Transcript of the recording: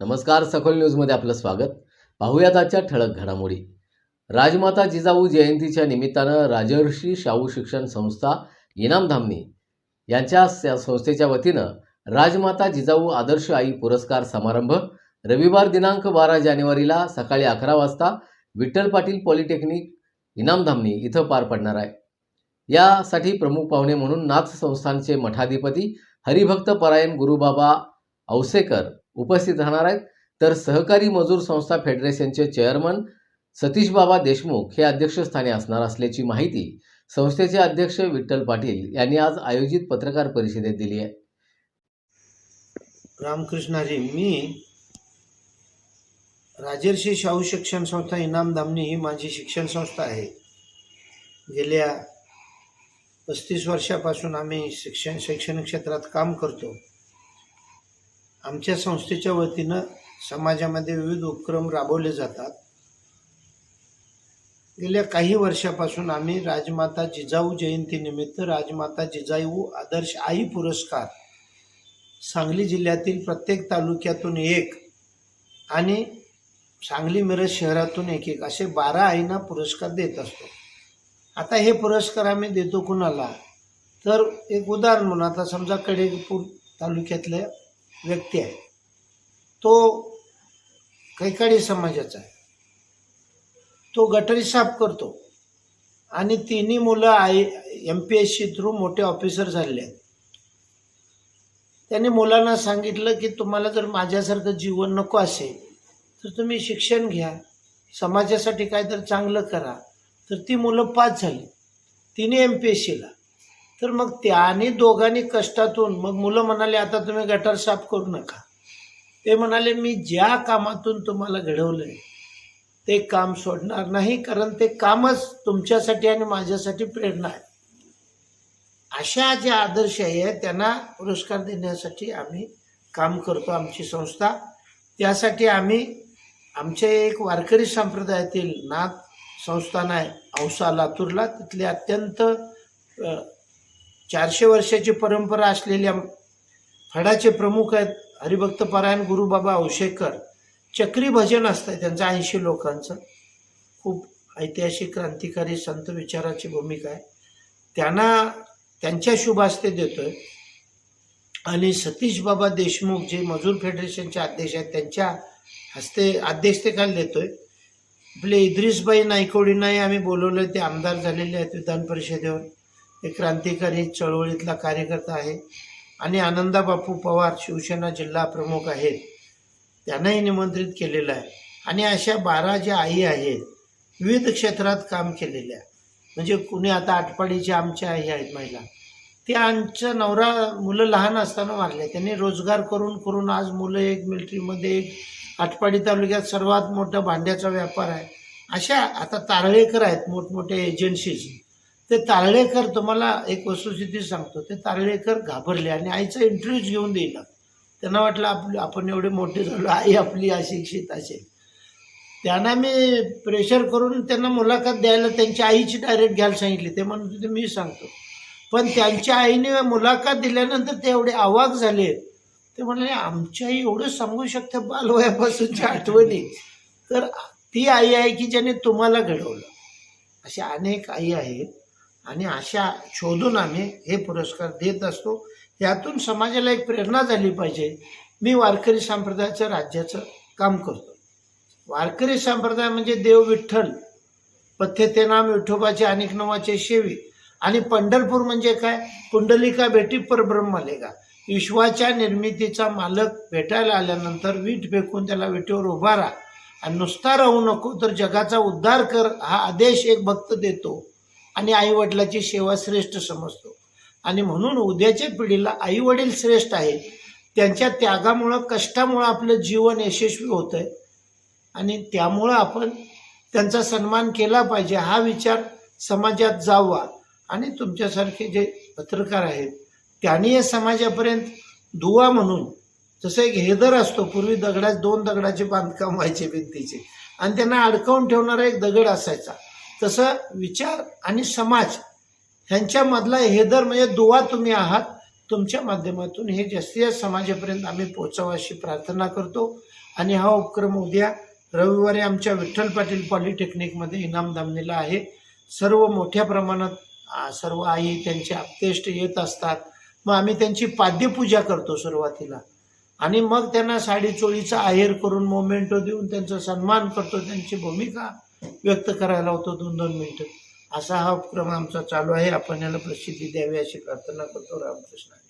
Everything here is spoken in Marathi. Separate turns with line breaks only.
नमस्कार सखोल न्यूजमध्ये आपलं स्वागत. पाहूयात आजच्या ठळक घडामोडी. राजमाता जिजाऊ जयंतीच्या निमित्तानं राजर्षी शाहू शिक्षण संस्था इनामधामनी यांच्या संस्थेच्या वतीनं राजमाता जिजाऊ आदर्श आई पुरस्कार समारंभ रविवार दिनांक बारा जानेवारीला सकाळी अकरा वाजता विठ्ठल पाटील पॉलिटेक्निक इनामधामनी इथं पार पडणार आहे. यासाठी प्रमुख पाहुणे म्हणून नाथ संस्थानचे मठाधिपती हरिभक्त परायण गुरुबाबा औसेकर उपस्थित राहणार आहेत. तर सहकारी मजूर संस्था फेडरेशनचे चेअरमन सतीश बाबा देशमुख हे अध्यक्षस्थानी असणार असल्याची माहिती संस्थेचे अध्यक्ष विठ्ठल पाटील यांनी आज आयोजित पत्रकार परिषदेत दिली आहे.
रामकृष्णाजी मी राजर्षी शाहू शिक्षण संस्था इनामधामनी ही माझी शिक्षण संस्था आहे. गेल्या पस्तीस वर्षापासून आम्ही शिक्षण शैक्षणिक क्षेत्रात काम करतो. आमच्या संस्थेच्या वतीनं समाजामध्ये विविध उपक्रम राबवले जातात. गेल्या काही वर्षापासून आम्ही राजमाता जिजाऊ जयंतीनिमित्त राजमाता जिजाऊ आदर्श आई पुरस्कार सांगली जिल्ह्यातील प्रत्येक तालुक्यातून एक आणि सांगली मिरज शहरातून एक एक असे बारा आईंना पुरस्कार देत असतो. आता हे पुरस्कार आम्ही देतो कुणाला? तर एक उदाहरण म्हणून आता समजा कडेपूर तालुक्यातल्या व्यक्ती आहे. तो कैकाडी समाजाचा आहे. तो गटारी साफ करतो. आणि तिन्ही मुलं I M P S C through मोठे ऑफिसर झालेले आहेत. त्यांनी मुलांना सांगितलं की तुम्हाला जर माझ्यासारखं जीवन नको असेल तर तुम्ही शिक्षण घ्या. समाजासाठी काय तर चांगलं करा. तर ती मुलं पास झाली. तिने एम पी एस सीला तर मग त्याने दोघांनी कष्टातून मग मुलं म्हणाले आता तुम्ही गटार साफ करू नका. ते म्हणाले मी ज्या कामातून तुम्हाला घडवलं आहे ते काम सोडणार नाही कारण ते कामच तुमच्यासाठी आणि माझ्यासाठी प्रेरणा आहे. अशा जे आदर्श आहे त्यांना पुरस्कार देण्यासाठी आम्ही काम करतो आमची संस्था. त्यासाठी आम्ही आमचे एक वारकरी संप्रदायातील नाथ संस्थान आहे औसा लातूरला. तिथले अत्यंत चारशे वर्षाची परंपरा असलेल्या फडाचे प्रमुख आहेत हरिभक्त परायण गुरुबाबा औशेकर चक्री भजन असतं त्यांचं ऐंशी लोकांचं. खूप ऐतिहासिक क्रांतिकारी संत विचाराची भूमिका आहे. त्यांना त्यांच्या शुभ हस्ते देतोय. आणि सतीश बाबा देशमुख जे मजूर फेडरेशनचे अध्यक्ष आहेत त्यांच्या हस्ते अध्यक्षतेखाली देतोय. आपले इद्रिसबाई नायकोडींनाही आम्ही बोलवलं ते आमदार झालेले आहेत विधान परिषदेवर. एक क्रांतिकारी चळवळीतला कार्यकर्ता आहे. आणि आनंदाबापू पवार शिवसेना जिल्हा प्रमुख आहेत. त्यांनाही निमंत्रित केलेलं आहे. आणि अशा बारा ज्या आई आहेत विविध क्षेत्रात काम केलेल्या म्हणजे कुणी आता आटपाडीच्या आमच्या आई आहेत महिला. ते आमचा नवरा मुलं लहान असताना मारले. त्यांनी रोजगार करून करून आज मुलं एक मिलिटरीमध्ये एक आटपाडी तालुक्यात सर्वात मोठा भांड्याचा व्यापार आहे. अशा आता तारळेकर आहेत मोठमोठे एजन्सीज ते तारळेकर तुम्हाला एक वस्तुस्थिती सांगतो. ते तारळेकर घाबरले आणि आईचा इंटरव्ह्यूज घेऊन दिला. त्यांना वाटलं आपलं आपण एवढे मोठे झालो आई आपली अशिक्षित असेल त्यांना मी प्रेशर करून त्यांना मुलाखत द्यायला त्यांच्या आईची डायरेक्ट घ्यायला सांगितली. ते म्हणत होते मी सांगतो. पण त्यांच्या आईने मुलाखत दिल्यानंतर ते एवढे अवाक झाले. ते म्हणाले आमच्या आई एवढं सांगू शकते बालवयापासूनच्या आठवणी. तर ती आई आहे की ज्याने तुम्हाला घडवलं. अशा अनेक आई आहेत. आणि अशा शोधून आम्ही हे पुरस्कार देत असतो. यातून समाजाला एक प्रेरणा झाली पाहिजे. मी वारकरी संप्रदायाचं राज्याचं काम करतो. वारकरी संप्रदाय म्हणजे देव विठ्ठल पथ्य नाम विठोबाचे अनेक नवाचे शेवी आणि पंढरपूर म्हणजे काय? पुंडलिका भेटी परब्रह्मलेगा विश्वाच्या निर्मितीचा मालक भेटायला आल्यानंतर वीट फेकून त्याला विटेवर उभा राहा आणि नुसता राहू नको तर जगाचा उद्धार कर हा आदेश एक भक्त देतो. आणि आईवडिलाची सेवा श्रेष्ठ समजतो. आणि म्हणून उद्याच्या पिढीला आईवडील श्रेष्ठ आहेत. त्यांच्या त्यागामुळं कष्टामुळं आपलं जीवन यशस्वी होतं आहे आणि त्यामुळं आपण त्यांचा सन्मान केला पाहिजे हा विचार समाजात जावा. आणि तुमच्यासारखे जे पत्रकार आहेत त्यांनी या समाजापर्यंत दुवा म्हणून जसं एक हेदर असतो पूर्वी दगडा दोन दगडाचे बांधकाम व्हायचे भिंतीचे. आणि त्यांना अडकवून ठेवणारा एक दगड असायचा. तसं विचार आणि समाज ह्यांच्यामधला हेदर म्हणजे दुवा तुम्ही आहात तुमच्या माध्यमातून हे जास्तीत जास्त समाजापर्यंत आम्ही पोहोचावं अशी प्रार्थना करतो. आणि हा उपक्रम उद्या रविवारी आमच्या विठ्ठल पाटील पॉलिटेक्निकमध्ये इनाम दामणीला आहे. सर्व मोठ्या प्रमाणात सर्व आई त्यांचे आप्तेष्ट येत असतात. मग आम्ही त्यांची पाद्यपूजा करतो सुरुवातीला. आणि मग त्यांना साडी चोळीचा आहेर करून मोमेंटो देऊन त्यांचा सन्मान करतो त्यांची भूमिका व्यक्त करायला होतो दोन दोन मिनटं. असा हा उपक्रम आमचा चालू आहे. आपण याला प्रसिद्धी द्यावी अशी प्रार्थना करतो. रामकृष्ण.